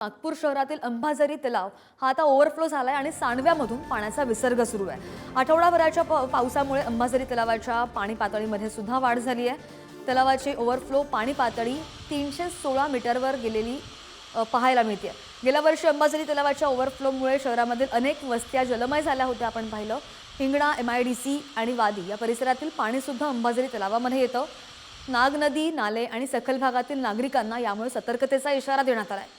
नागपूर शहरातील अंबाझरी तलाव हा आता ओव्हरफ्लो आहे आणि सांडव्यामधून पाण्याचा विसर्ग सुरू आहे. आठवडाभराच्या प- पावसामुळे अंबाझरी तलावाच्या पाणी पातळीमध्ये सुद्धा वाढ झाली आहे. तलावाची ओव्हरफ्लो पाणी पातळी तीनशे सोळा मीटरवर गेलेली पाहायला मिळते. गेल्या वर्षी अंबाझरी तलावाच्या ओव्हरफ्लोमुळे शहरामधील अनेक वस्त्या जलमय झाल्या होत्या. आपण पाहिलं Hingna M I D C आणि वादी या परिसरातील पाणीसुद्धा अंबाझरी तलावामध्ये येतं. नाग नदी नाले आणि सखल भागातील नागरिकांना यामुळे सतर्कतेचा इशारा देण्यात आला आहे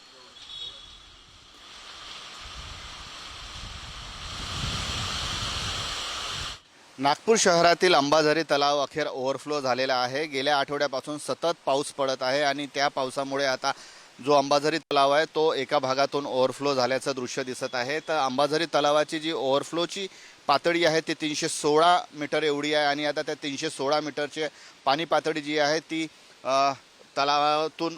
नागपूर शहरातील अंबाझरी तलाव अखेर ओव्हरफ्लो झालेला आहे. गेल्या आठवड्यापासून सतत पाऊस पडत आहे आणि त्या पावसामुळे आता जो अंबाझरी तलाव आहे तो एका भागातून ओव्हरफ्लो झाल्याचं दृश्य दिसत आहे. तर अंबाझरी तलावाची जी ओव्हरफ्लोची पातळी आहे ती तीनशे सोळा मीटर एवढी आहे आणि आता त्या तीनशे सोळा मीटरची पाणी पातळी जी आहे ती तलावातून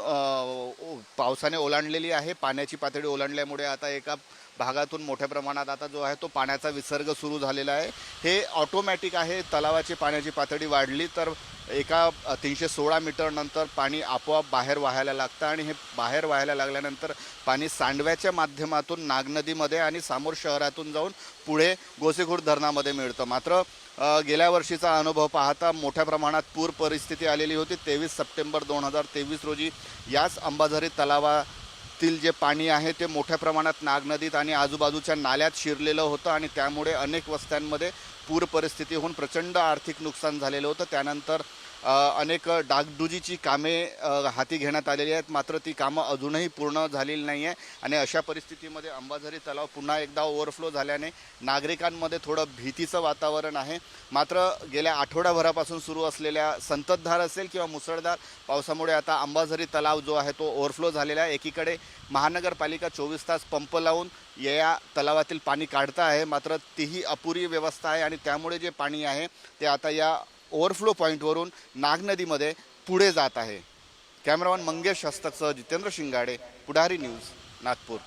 पावसाने ओलांडलेली आहे. पाण्याची पातळी ओलांडल्यामुळे आता एका भागातून मोठ्या प्रमाणात आता जो आहे तो पाण्याचा विसर्ग सुरू झालेला आहे. हे ऑटोमॅटिक आहे. तलावाची पाण्याची पातळी वाढली तर एका तीनशे सोळा मीटरनंतर पाणी आपोआप बाहेर वाहायला लागतं आणि हे बाहेर वाहायला लागल्यानंतर पाणी सांडव्याच्या माध्यमातून नागनदीमध्ये आणि समोर शहरातून जाऊन पुढे गोसेखुर्द धरणामध्ये मिळतं. मात्र गेल्या वर्षीचा अनुभव पाहता मोठ्या प्रमाणात पूर परिस्थिती आलेली होती. तेवीस सप्टेंबर दोन हजार तेवीस रोजी याच अंबाझरी तलावा तील जे पाणी आहे ते मोठ्या प्रमाणात नागनदीत आणि आजूबाजूच्या नाल्यात शिरलेलं होतं आणि त्यामुळे अनेक वस्त्यांमध्ये पूर परिस्थिती होऊन प्रचंड आर्थिक नुकसान झालेलं होतं. त्यानंतर अनेक डागडुजीची कामे हाती घेण्यात आलेली आहेत. मात्र ती कामं अजूनही पूर्ण झालेली नाही आहे आणि अशा परिस्थितीमध्ये अंबाझरी तलाव पुन्हा एकदा ओव्हरफ्लो झाल्याने नागरिकांमध्ये थोडं भीतीचं वातावरण आहे. मात्र गेल्या आठवड्याभरापासून सुरू असलेल्या संततधार असेल किंवा मुसळधार पावसामुळे आता अंबाझरी तलाव जो आहे तो ओव्हरफ्लो झालेला आहे. एकीकडे महानगरपालिका चोवीस तास पंप लावून या तलावातील पाणी काढता आहे. मात्र तीही अपुरी व्यवस्था आहे आणि त्यामुळे जे पाणी आहे ते आता या ओव्हरफ्लो पॉईंटवरून नाग नदीमध्ये पुढे जात आहे. कॅमेरामॅन मंगेश हस्तकसह जितेंद्र शिंगाडे पुढारी न्यूज नागपूर.